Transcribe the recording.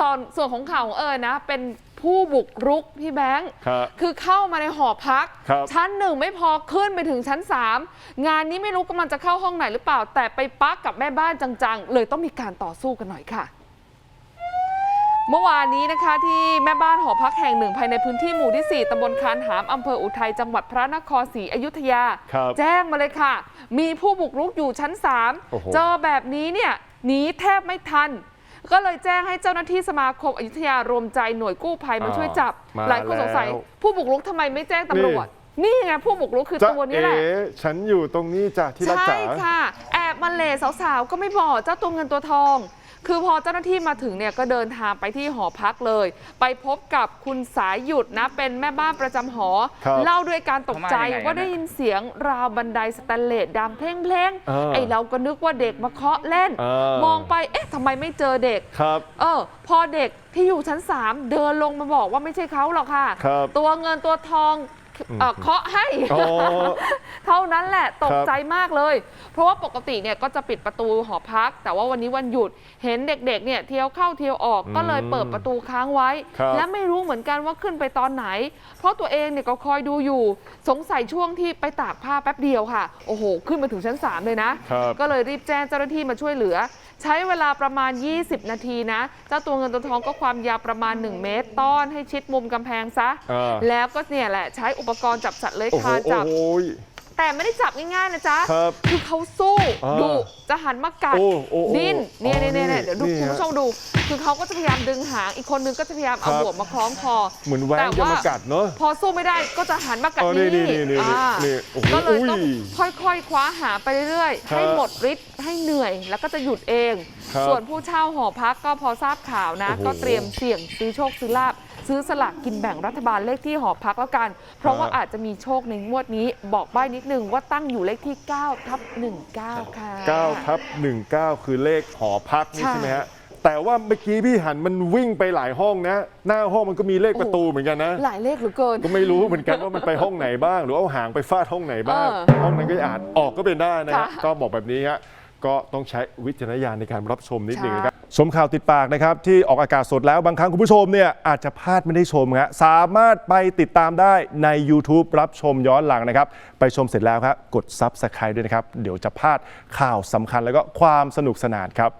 ส่วนส่วนของข่าวของเอิญนะ เป็นผู้บุกรุกพี่แบงค์ครับคือเข้ามาในหอพัก ครับชั้นหนึ่งไม่พอขึ้นไปถึงชั้น 3 งานนี้ไม่รู้กำลังจะเข้าห้องไหนหรือเปล่า แต่ไปปักกับแม่บ้านจังๆ เลยต้องมีการต่อสู้กันหน่อยค่ะ เมื่อวานนี้นะคะที่แม่บ้านหอพักแห่งหนึ่งภายในพื้นที่หมู่ที่ 4ตำบลคานหามอำเภออุทัยจังหวัดพระนครศรีอยุธยา ครับ แจ้งมาเลยค่ะ มีผู้บุกรุกอยู่ชั้น โอ้โห 3 เจอแบบนี้เนี่ยหนีแทบไม่ทัน ก็เลยแจ้งให้เจ้าหน้าที่สมาคมอยุธยารวมใจหน่วยกู้ภัยมาช่วยจับ มาหลายคนสงสัย แล้ว ผู้บุกรุกทำไมไม่แจ้งตำรวจ นี่ไงผู้บุกรุกคือจะตัวนี้แหละ เอ๋ฉันอยู่ตรงนี้จ้ะที่รักใช่จ๋า ค่ะ แอบมาเหลสาวๆ ก็ไม่บอกเจ้าตัวเงินตัวทอง คือพอเจ้าหน้าที่มาถึงเนี่ยก็เดินทางไปที่หอพักเลย ไปพบกับคุณสายหยุดนะ เป็นแม่บ้านประจำหอครับเล่าด้วยการตกใจเขามายังไงว่าได้ยินเสียงราวบันไดสแตนเลสดังเพลงเพลงๆเออไอเราก็นึกว่าเด็กมาเคาะเล่นเออมองไปเอ๊ะทำไมไม่เจอเด็กครับเออพอเด็กที่อยู่ชั้น 3 เดินลงมาบอกว่าไม่ใช่เขาหรอกค่ะครับตัวเงินตัวทองเอ่อเคาะให้อ๋อเท่านั้นแหละตกครับใจมากเลย เพราะว่าปกติเนี่ยก็จะปิดประตูหอพัก แต่ว่าวันนี้วันหยุดเห็นเด็กๆเนี่ยเที่ยวเข้าเที่ยวออกก็เลยเปิดประตูค้างไว้ ครับและไม่รู้เหมือนกันว่าขึ้นไปตอนไหน เพราะตัวเองเนี่ยก็คอยดูอยู่ สงสัยช่วงที่ไปตากผ้าแป๊บเดียวค่ะ โอ้โห ขึ้นมาถึงชั้น 3 เลยนะ ครับ ก็เลยรีบแจ้งเจ้าหน้าที่มาช่วยเหลือ ใช้เวลาประมาณ 20 นาทีนะ เจ้าตัวเงินตัวทองก็ความยาวประมาณ 1 เมตร ต้อนให้ชิดมุมกำแพงซะอ่าแล้วก็เนี่ยแหละใช้อุปกรณ์จับสัตว์เลื้อยโอ้โหคลานจับ โอ้โห แต่ไม่ได้จับง่ายๆนะจ๊ะครับคือเขาสู้อ่าดุจะหันมากัดโอ้โอ้โอ้ดิ้นเนี่ยอ๋อเนี่ยเนี่ยนี่เดี๋ยวดูนี่คุณฮะผู้ชมดู คือเขาก็จะพยายามดึงหางอีกคนนึงก็จะพยายามเอาครับบ่วงมาคล้องคอเหมือนแหวแต่งจะว่ามากัดเนาะพอสู้ไม่ได้ก็จะหันมากัดอ๋อนี่นี่นี่นี่อ่านี่โอ้โหก็เลยต้องอุ้ยค่อยๆคว้าหาไปเรื่อยๆครับให้หมดฤทธิ์ให้เหนื่อยแล้วก็จะหยุดเอง ครับส่วนผู้เช่าหอพักก็พอทราบข่าวนะ โอ้โห ก็เตรียมเสี่ยงซื้อโชคซื้อลาบซื้อสลากกินแบ่งรัฐบาลเลขที่หอพักแล้วกัน เพราะว่าครับอาจจะมีโชคในงวดนี้ บอกใบ้นิดนึงว่าตั้งอยู่เลขที่9ทับ19 ค่ะ 9ทับ19 คือเลขหอพักนี่ใช่ใช่ไหมฮะแต่ว่าเมื่อกี้พี่หันมันวิ่งไปหลายห้องนะ หน้าห้องมันก็มีเลขประตูเหมือนกันนะ หลายเลขเหลือเกิน ก็ไม่รู้เหมือนกันว่ามันไปห้องไหนบ้าง หรือเอาหางไปฟาดห้องไหนบ้างเออห้องนั้นก็อาจออกก็เป็นได้นะฮะค่ะก็บอกแบบนี้ฮะ ก็ต้องใช้วิจารณญาณในการรับชมนิดหนึ่งนะครับชมข่าวติดปากนะครับ ที่ออกอากาศสดแล้วบางครั้งคุณผู้ชมเนี่ยอาจจะพลาดไม่ได้ชมฮะสามารถไปติดตามได้ใน YouTube รับชมย้อนหลังนะครับ ไปชมเสร็จแล้วครับกด Subscribe ด้วยนะครับ เดี๋ยวจะพลาดข่าวสำคัญแล้วก็ความสนุกสนานครับ